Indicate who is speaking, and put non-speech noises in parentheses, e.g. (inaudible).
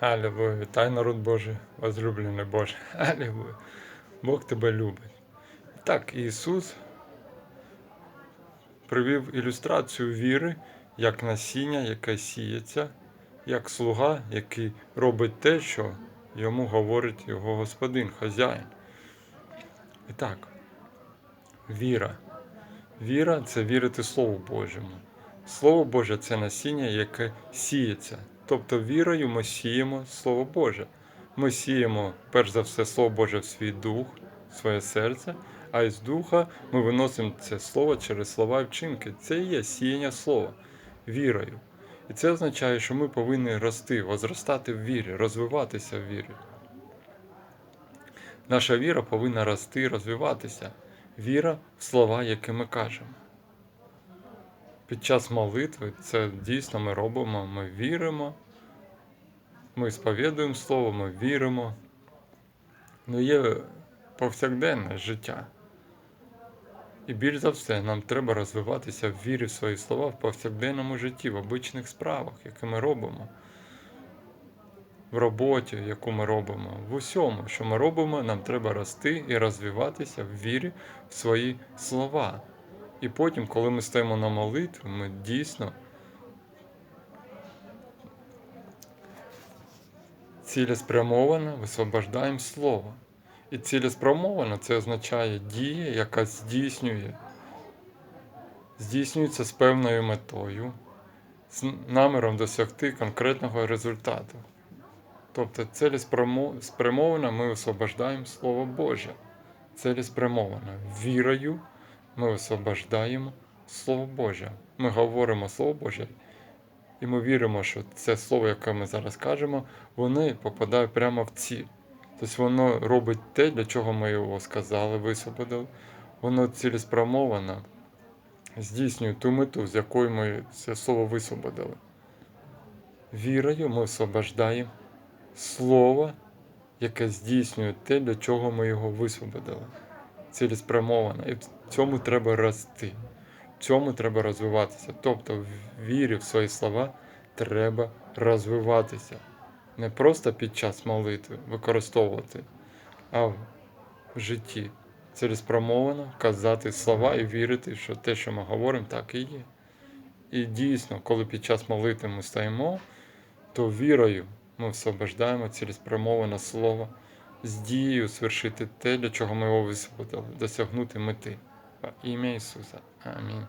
Speaker 1: Аллилуйя. Вітай, народ Божий, возлюблений Боже. (laughs) Аллилуйя. Бог тебе любить. Так, Ісус привів ілюстрацію віри як насіння, яке сіється, як слуга, який робить те, що йому говорить його господин, хазяїн. І так, віра. Віра це вірити Слову Божому. Слово Боже це насіння, яке сіється. Тобто вірою ми сіємо Слово Боже. Ми сіємо, перш за все, Слово Боже в свій дух, в своє серце, а із духа ми виносимо це слово через слова і вчинки. Це і є сіяння слова вірою. І це означає, що ми повинні рости, возростати в вірі, розвиватися в вірі. Наша віра повинна рости, розвиватися. Віра в слова, які ми кажемо. Під час молитви це дійсно ми робимо, ми віримо, ми сповідуємо Слово, ми віримо. Ну є повсякденне життя. І більш за все, нам треба розвиватися в вірі в свої слова в повсякденному житті, в обичних справах, які ми робимо, в роботі, яку ми робимо, в усьому, що ми робимо, нам треба рости і розвиватися в вірі в свої слова. І потім, коли ми стоїмо на молитві, ми дійсно цілеспрямовано висвобождаємо слово. І цілеспрямовано це означає дія, яка здійснює, здійснюється з певною метою, з наміром досягти конкретного результату. Тобто цілеспрямовано ми освобождаємо Слово Боже. Цілеспрямовано. Вірою ми освобождаємо Слово Боже. Ми говоримо Слово Боже, і ми віримо, що це слово, яке ми зараз кажемо, воно попадає прямо в ціль. Тобто воно робить те, для чого ми його сказали, висвободили. Воно цілеспрямовано здійснює ту мету, з якою ми це слово висвободили. Вірою ми освобождаємо слово, яке здійснює те, для чого ми його висвободили. Цілеспрямовано. І в цьому треба рости, в цьому треба розвиватися. Тобто, в вірі в свої слова треба розвиватися не просто під час молитви використовувати, а в житті цілеспрямовано казати слова і вірити, що те, що ми говоримо, так і є. І дійсно, коли під час молитви ми стоїмо, то вірою ми освобождаємо цілеспрямоване слово з дією свершити те, для чого ми його висвободили, досягнути мети. Во ім'я Ісуса. Амінь.